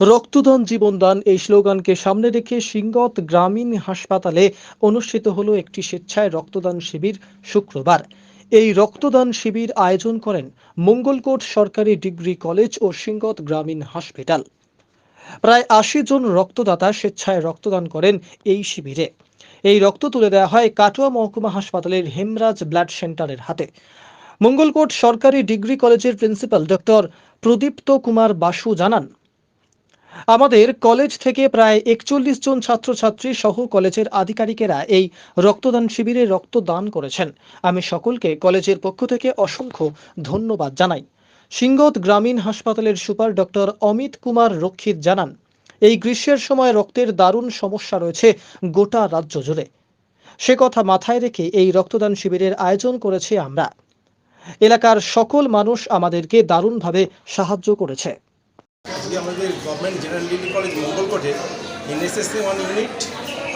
রক্তদান, জীবনদান এই স্লোগানকে সামনে রেখে সিংগত গ্রামীণ হাসপাতালে অনুষ্ঠিত হলো একটি স্বেচ্ছায় রক্তদান শিবির শুক্রবার। এই রক্তদান শিবির আয়োজন করেন মঙ্গলকোট সরকারি ডিগ্রি কলেজ ও সিংগত গ্রামীণ হসপিটাল প্রায় আশি জন রক্তদাতা স্বেচ্ছায় রক্তদান করেন এই শিবিরে। এই রক্ত তুলে দেওয়া হয় কাটোয়া মহকুমা হাসপাতালের হেমরাজ ব্লাড সেন্টারের হাতে। মঙ্গলকোট সরকারি ডিগ্রি কলেজের প্রিন্সিপাল ডক্টর প্রদীপ্ত কুমার বাসু জানান আমাদের কলেজ থেকে প্রায় একচল্লিশ জন ছাত্রছাত্রী সহ কলেজের আধিকারিকেরা এই রক্তদান শিবিরে রক্তদান করেছেন। আমি সকলকে কলেজের পক্ষ থেকে অসংখ্য ধন্যবাদ জানাই। সিংগত গ্রামীণ হাসপাতালের সুপার ডক্টর অমিত কুমার রক্ষিত জানান, এই গ্রীষ্মের সময় রক্তের দারুণ সমস্যা রয়েছে গোটা রাজ্য জুড়ে। সে কথা মাথায় রেখে এই রক্তদান শিবিরের আয়োজন করেছি আমরা। এলাকার সকল মানুষ আমাদেরকে দারুণভাবে সাহায্য করেছে। আজকে আমাদের গভর্নমেন্ট জেনারেল ডিগ্রি কলেজ মঙ্গলকোটে এনএসএসসি ওয়ান ইউনিট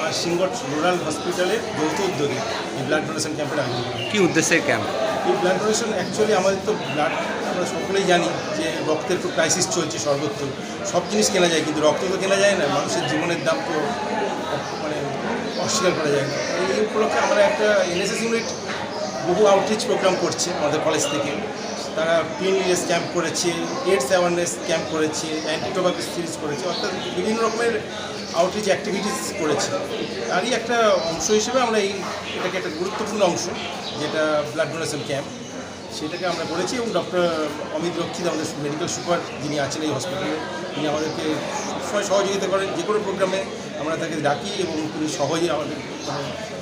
আর সিঙ্গট রুরাল হসপিটালের যৌথ উদ্যোগে এই ব্লাড ডোনেশন ক্যাম্পের আয়োজন। কি উদ্দেশ্যের ক্যাম্প এই ব্লাড ডোনেশন অ্যাকচুয়ালি আমাদের তো ব্লাড আমরা সকলেই জানি যে রক্তের খুব ক্রাইসিস চলছে সর্বত্র। সব জিনিস কেনা যায় কিন্তু রক্ত তো কেনা যায় না মানুষের জীবনের দাম তো মানে অস্বীকার করা যায় না। এই উপলক্ষে আমরা একটা এনএসএস ইউনিট বহু আউটরিচ প্রোগ্রাম করছে আমাদের কলেজ থেকে। তারা পিএনএস ক্যাম্প করেছে এইডস অ্যাওয়ারনেস ক্যাম্প করেছে অ্যান্টি টোবাকো সিরিজ করেছে, অর্থাৎ বিভিন্ন রকমের আউটরিচ অ্যাক্টিভিটিস করেছে। তারই একটা অংশ হিসেবে আমরা এই এটাকে একটা গুরুত্বপূর্ণ অংশ, যেটা ব্লাড ডোনেশন ক্যাম্প সেটাকে আমরা করেছি এবং ডক্টর অমিত রক্ষিত আমাদের মেডিকেল সুপার যিনি আছেন এই হসপিটালে তিনি আমাদেরকে সবসময় সহযোগিতা করেন, যে কোনো প্রোগ্রামে আমরা তাকে ডাকি এবং তিনি সহজে আমাদের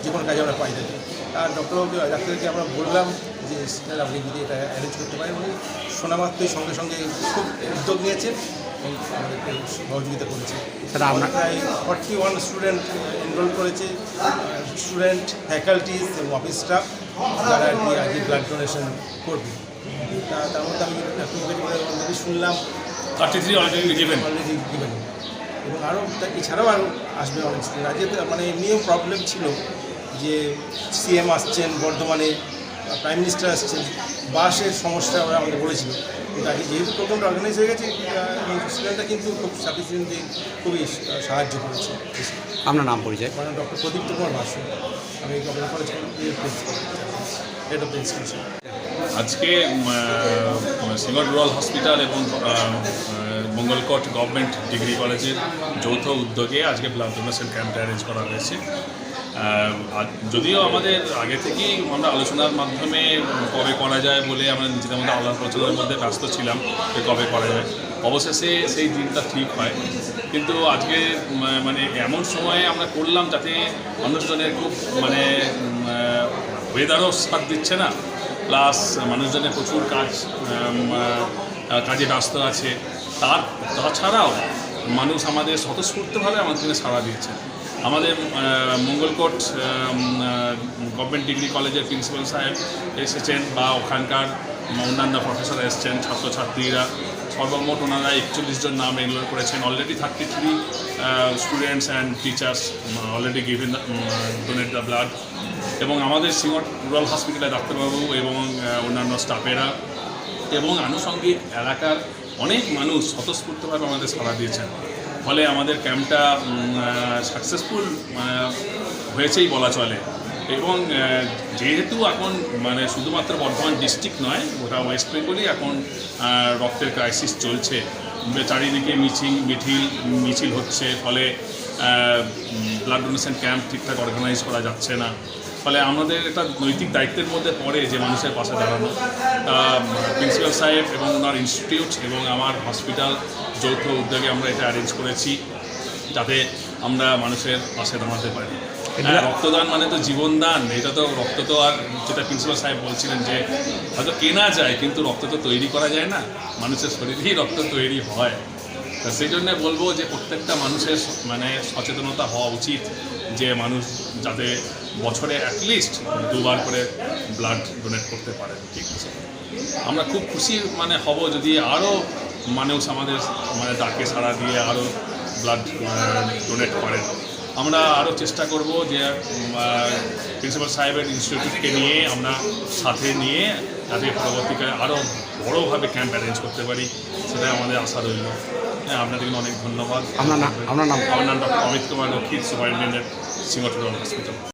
যে কোনো কাজে আমরা পাই থাকি। আর ডক্টর ডাক্তারকে আমরা বললাম যে স্যার আপনি যদি এটা অ্যারেঞ্জ করতে পারেন উনি শোনামাত্রই সঙ্গে সঙ্গে খুব উদ্যোগ নিয়েছেন এবং আমাদেরকে সহযোগিতা করেছে স্যার, আপনার- প্রায় ফর্টি ওয়ান স্টুডেন্ট এনরোল করেছে স্টুডেন্ট ফ্যাকাল্টিজ এবং অফিস স্টাফ যারা আর কি আজকে ব্লাড ডোনেশন করবে। তা তার মধ্যে আমি অলরেডি শুনলাম। থার্টি থ্রি অলরেডি গিভেন এবং আরও এছাড়াও আরও আসবে অনেক স্টুডেন্ট আজকে তো মানে এমনিও প্রবলেম ছিল যে সিএম আসছেন বর্ধমানে। প্রাইম মিনিস্টার আসছেন বাসের সমস্যা ওরা আমাদের বলেছিল। কিন্তু আজকে যেহেতু প্রোগ্রামটা অর্গানাইজ হয়ে গেছে স্টুডেন্টটা কিন্তু খুব সাফিসিয়েন্টলি খুবই সাহায্য করেছে। আপনার নাম পরিচয়? মানে ডক্টর প্রদীপ্ত কুমার বাসু। আমি government college head of the আজকে সিঙ্গল রুরাল হসপিটাল এবং আহ, গভর্নমেন্ট ডিগ্রি কলেজের যৌথ উদ্যোগে আজকে ব্লাড ডোনেশন ক্যাম্পটা অ্যারেঞ্জ করা হয়েছে। যদিও আমাদের আগে থেকেই আমরা আলোচনার মাধ্যমে কবে করা যায় বলে আমরা নিজেদের মধ্যে আলাপ আলোচনার মধ্যে ব্যস্ত ছিলাম যে কবে করা যায়। অবশেষে সেই দিনটা ঠিক হয়। কিন্তু আজকে মানে এমন সময়ে আমরা করলাম যাতে মানুষজনের খুব মানে ওয়েদারও সাথ দিচ্ছে না। প্লাস মানুষজনের প্রচুর কাজ কাজে ব্যস্ত আছে। তার, তাছাড়াও মানুষ আমাদের স্বতঃস্ফূর্তভাবে আমাদের সাড়া দিয়েছে। আমাদের মঙ্গলকোট গভর্নমেন্ট ডিগ্রি কলেজের প্রিন্সিপাল সাহেব এসেছেন বা ওখানকার অন্যান্য প্রফেসর এসেছেন, ছাত্রছাত্রীরা। সর্বমোট ওনারা একচল্লিশ জন নাম এনরোল করেছেন। Already thirty three students and teachers already given donate the blood এবং আমাদের সিঙ্গট রুরাল হসপিটালে ডাক্তারবাবু এবং অন্যান্য স্টাফেরা এবং আনুষঙ্গিক এলাকার অনেক মানুষ স্বতঃস্ফূর্তভাবে আমাদের সাড়া দিয়েছেন। ফলে আমাদের ক্যাম্পটা সাকসেসফুল হয়েছেই বলা চলে। এবং যেহেতু এখন মানে শুধুমাত্র বর্ধমান ডিস্ট্রিক্ট নয়, গোটা ওয়েস্ট বেঙ্গলই এখন রক্তের ক্রাইসিস চলছে। চারিদিকে মিছিল মিছিল মিছিল হচ্ছে, ফলে ব্লাড ডোনেশন ক্যাম্প ঠিকঠাক অর্গানাইজ করা যাচ্ছে না। ফলে আমাদের একটা নৈতিক দায়িত্বের মধ্যে পড়ে যে মানুষের পাশে দাঁড়ানো। প্রিন্সিপাল সাহেব এবং ওনার ইনস্টিটিউট এবং আমার হসপিটাল যৌথ উদ্যোগে আমরা এটা অ্যারেঞ্জ করেছি যাতে আমরা মানুষের পাশে দাঁড়াতে পারি। হ্যাঁ, রক্তদান মানে তো জীবনদান এটা তো রক্ত তো আর যেটা প্রিন্সিপাল সাহেব বলছিলেন যে হয়তো কেনা যায় কিন্তু রক্ত তো তৈরি করা যায় না। মানুষের শরীরেই রক্ত তৈরি হয়। তা সেই জন্য বলব যে প্রত্যেকটা মানুষের মানে সচেতনতা হওয়া উচিত যে মানুষ যাতে বছরে অ্যাটলিস্ট দুবার করে ব্লাড ডোনেট করতে পারে, ঠিক আছে? আমরা খুব খুশি মানে হব যদি আরও মানুষ আমাদের মানে ডাকে সাড়া দিয়ে আরও ব্লাড ডোনেট করেন আমরা আরও চেষ্টা করব যে প্রিন্সিপাল সাহেবের ইনস্টিটিউটকে নিয়ে আমরা সাথে নিয়ে যাতে পরবর্তীকালে আরও বড়োভাবে ক্যাম্প অ্যারেঞ্জ করতে পারি সেটাই আমাদের আশা রইল। হ্যাঁ আপনাদেরকে অনেক ধন্যবাদ। আপনার নাম আপনার নাম? আমার নাম doctor Amit Kumar Lakshmi superintendent Singot hospital